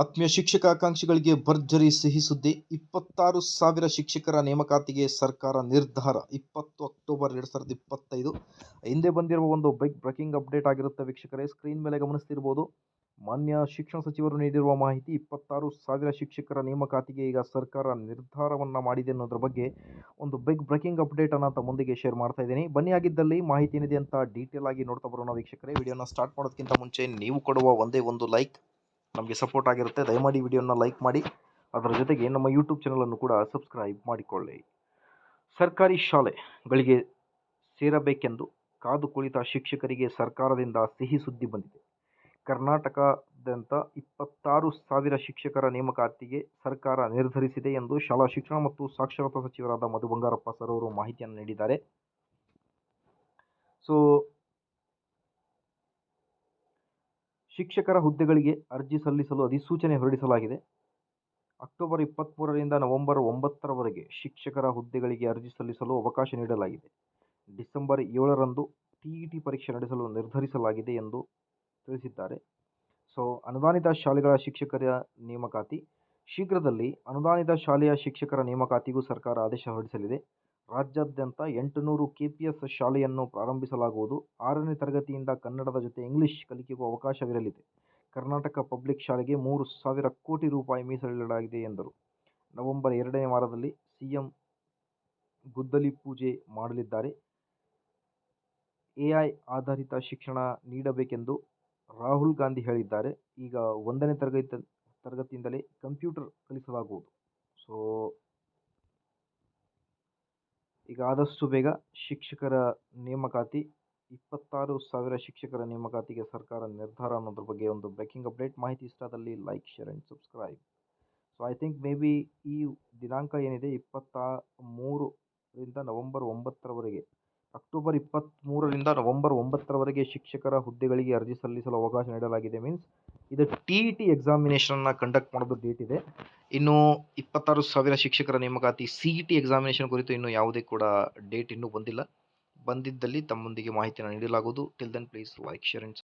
ಆತ್ಮೀಯ ಶಿಕ್ಷಕ ಆಕಾಂಕ್ಷಿಗಳಿಗೆ ಭರ್ಜರಿ ಸಿಹಿ ಸುದ್ದಿ. ಇಪ್ಪತ್ತಾರು ಸಾವಿರ ಶಿಕ್ಷಕರ ನೇಮಕಾತಿಗೆ ಸರ್ಕಾರ ನಿರ್ಧಾರ. ಇಪ್ಪತ್ತು ಅಕ್ಟೋಬರ್ ಎರಡು ಸಾವಿರದ ಇಪ್ಪತ್ತೈದು. ಹಿಂದೆ ಬಂದಿರುವ ಒಂದು ಬೈಕ್ ಬ್ರೇಕಿಂಗ್ ಅಪ್ಡೇಟ್ ಆಗಿರುತ್ತೆ ವೀಕ್ಷಕರೇ. ಸ್ಕ್ರೀನ್ ಮೇಲೆ ಗಮನಿಸ್ತಿರ್ಬೋದು. ಮಾನ್ಯ ಶಿಕ್ಷಣ ಸಚಿವರು ನೀಡಿರುವ ಮಾಹಿತಿ, ಇಪ್ಪತ್ತಾರು ಸಾವಿರ ಶಿಕ್ಷಕರ ನೇಮಕಾತಿಗೆ ಈಗ ಸರ್ಕಾರ ನಿರ್ಧಾರವನ್ನು ಮಾಡಿದೆ ಅನ್ನೋದ್ರ ಬಗ್ಗೆ ಒಂದು ಬೈಕ್ ಬ್ರೇಕಿಂಗ್ ಅಪ್ಡೇಟನ್ನು ತಮ್ಮೊಂದಿಗೆ ಶೇರ್ ಮಾಡ್ತಾ ಇದ್ದೀನಿ. ಬನ್ನಿ ಆಗಿದ್ದಲ್ಲಿ ಮಾಹಿತಿ ಏನಿದೆ ಅಂತ ಡೀಟೇಲ್ ಆಗಿ ನೋಡ್ತಾ ಬರೋಣ ವೀಕ್ಷಕರೇ. ವಿಡಿಯೋನ ಸ್ಟಾರ್ಟ್ ಮಾಡೋದಕ್ಕಿಂತ ಮುಂಚೆ ನೀವು ಕೊಡುವ ಒಂದೇ ಒಂದು ಲೈಕ್ ನಮಗೆ ಸಪೋರ್ಟ್ ಆಗಿರುತ್ತೆ. ದಯಮಾಡಿ ವಿಡಿಯೋನ ಲೈಕ್ ಮಾಡಿ. ಅದರ ಜೊತೆಗೆ ನಮ್ಮ ಯೂಟ್ಯೂಬ್ ಚಾನಲನ್ನು ಕೂಡ ಸಬ್ಸ್ಕ್ರೈಬ್ ಮಾಡಿಕೊಳ್ಳಿ. ಸರ್ಕಾರಿ ಶಾಲೆಗಳಿಗೆ ಸೇರಬೇಕೆಂದು ಕಾದು ಕುಳಿತ ಶಿಕ್ಷಕರಿಗೆ ಸರ್ಕಾರದಿಂದ ಸಿಹಿ ಸುದ್ದಿ ಬಂದಿದೆ. ಕರ್ನಾಟಕದಂಥ ಇಪ್ಪತ್ತಾರು ಸಾವಿರ ಶಿಕ್ಷಕರ ನೇಮಕಾತಿಗೆ ಸರ್ಕಾರ ನಿರ್ಧರಿಸಿದೆ ಎಂದು ಶಾಲಾ ಶಿಕ್ಷಣ ಮತ್ತು ಸಾಕ್ಷರತಾ ಸಚಿವರಾದ ಮಧು ಬಂಗಾರಪ್ಪ ಸರ್ ಅವರು ಮಾಹಿತಿಯನ್ನು ನೀಡಿದ್ದಾರೆ. ಸೊ ಶಿಕ್ಷಕರ ಹುದ್ದೆಗಳಿಗೆ ಅರ್ಜಿ ಸಲ್ಲಿಸಲು ಅಧಿಸೂಚನೆ ಹೊರಡಿಸಲಾಗಿದೆ. ಅಕ್ಟೋಬರ್ ಇಪ್ಪತ್ತ್ಮೂರರಿಂದ ನವೆಂಬರ್ ಒಂಬತ್ತರವರೆಗೆ ಶಿಕ್ಷಕರ ಹುದ್ದೆಗಳಿಗೆ ಅರ್ಜಿ ಸಲ್ಲಿಸಲು ಅವಕಾಶ ನೀಡಲಾಗಿದೆ. ಡಿಸೆಂಬರ್ ಏಳರಂದು ಟಿಇಟಿ ಪರೀಕ್ಷೆ ನಡೆಸಲು ನಿರ್ಧರಿಸಲಾಗಿದೆ ಎಂದು ತಿಳಿಸಿದ್ದಾರೆ. ಸೊ, ಅನುದಾನಿತ ಶಾಲೆಗಳ ಶಿಕ್ಷಕರ ನೇಮಕಾತಿ. ಶೀಘ್ರದಲ್ಲಿ ಅನುದಾನಿತ ಶಾಲೆಯ ಶಿಕ್ಷಕರ ನೇಮಕಾತಿಗೂ ಸರ್ಕಾರ ಆದೇಶ ಹೊರಡಿಸಲಿದೆ. ರಾಜ್ಯಾದ್ಯಂತ ಎಂಟುನೂರು ಕೆಪಿಎಸ್ ಶಾಲೆಯನ್ನು ಪ್ರಾರಂಭಿಸಲಾಗುವುದು. ಆರನೇ ತರಗತಿಯಿಂದ ಕನ್ನಡದ ಜೊತೆ ಇಂಗ್ಲಿಷ್ ಕಲಿಕೆಗೂ ಅವಕಾಶವಿರಲಿದೆ. ಕರ್ನಾಟಕ ಪಬ್ಲಿಕ್ ಶಾಲೆಗೆ ಮೂರು ಸಾವಿರ ಕೋಟಿ ರೂಪಾಯಿ ಮೀಸಲಿಡಲಾಗಿದೆ ಎಂದರು. ನವೆಂಬರ್ ಎರಡನೇ ವಾರದಲ್ಲಿ ಸಿಎಂ ಗುದ್ದಲಿ ಪೂಜೆ ಮಾಡಲಿದ್ದಾರೆ. ಎಐ ಆಧಾರಿತ ಶಿಕ್ಷಣ ನೀಡಬೇಕೆಂದು ರಾಹುಲ್ ಗಾಂಧಿ ಹೇಳಿದ್ದಾರೆ. ಈಗ ಒಂದನೇ ತರಗತಿ, ತರಗತಿಯಿಂದಲೇ ಕಂಪ್ಯೂಟರ್ ಕಲಿಸಲಾಗುವುದು. ಸೊ ಈಗ ಆದಷ್ಟು ಬೇಗ ಶಿಕ್ಷಕರ ನೇಮಕಾತಿ, ಇಪ್ಪತ್ತಾರು ಸಾವಿರ ಶಿಕ್ಷಕರ ನೇಮಕಾತಿಗೆ ಸರ್ಕಾರ ನಿರ್ಧಾರ ಅನ್ನೋದ್ರ ಬಗ್ಗೆ ಒಂದು ಬ್ರೇಕಿಂಗ್ ಅಪ್ಡೇಟ್ ಮಾಹಿತಿ ಇಷ್ಟದಲ್ಲಿ like share and subscribe so I think maybe ಈ ದಿನಾಂಕ ಏನಿದೆ ಇಪ್ಪತ್ತ ಮೂರರಿಂದ ನವಂಬರ್ ಒಂಬತ್ತರವರೆಗೆ. ಅಕ್ಟೋಬರ್ ಇಪ್ಪತ್ತ್ಮೂರರಿಂದ ನವಂಬರ್ ಒಂಬತ್ತರವರೆಗೆ ಶಿಕ್ಷಕರ ಹುದ್ದೆಗಳಿಗೆ ಅರ್ಜಿ ಸಲ್ಲಿಸಲು ಅವಕಾಶ ನೀಡಲಾಗಿದೆ ಮೀನ್ಸ್ ಇದು ಟಿ ಇ ಟಿ ಎಕ್ಸಾಮಿನೇಷನ್ನ ಕಂಡಕ್ಟ್ ಮಾಡೋದು ಡೇಟ್ ಇದೆ. ಇನ್ನು ಇಪ್ಪತ್ತಾರು ಸಾವಿರ ಶಿಕ್ಷಕರ ನೇಮಕಾತಿ ಸಿ ಇ ಟಿ ಎಕ್ಸಾಮಿನೇಷನ್ ಕುರಿತು ಇನ್ನೂ ಯಾವುದೇ ಕೂಡ ಡೇಟ್ ಇನ್ನೂ ಬಂದಿಲ್ಲ. ಬಂದಿದ್ದಲ್ಲಿ ತಮ್ಮೊಂದಿಗೆ ಮಾಹಿತಿಯನ್ನು ನೀಡಲಾಗುವುದು. Till then please like share and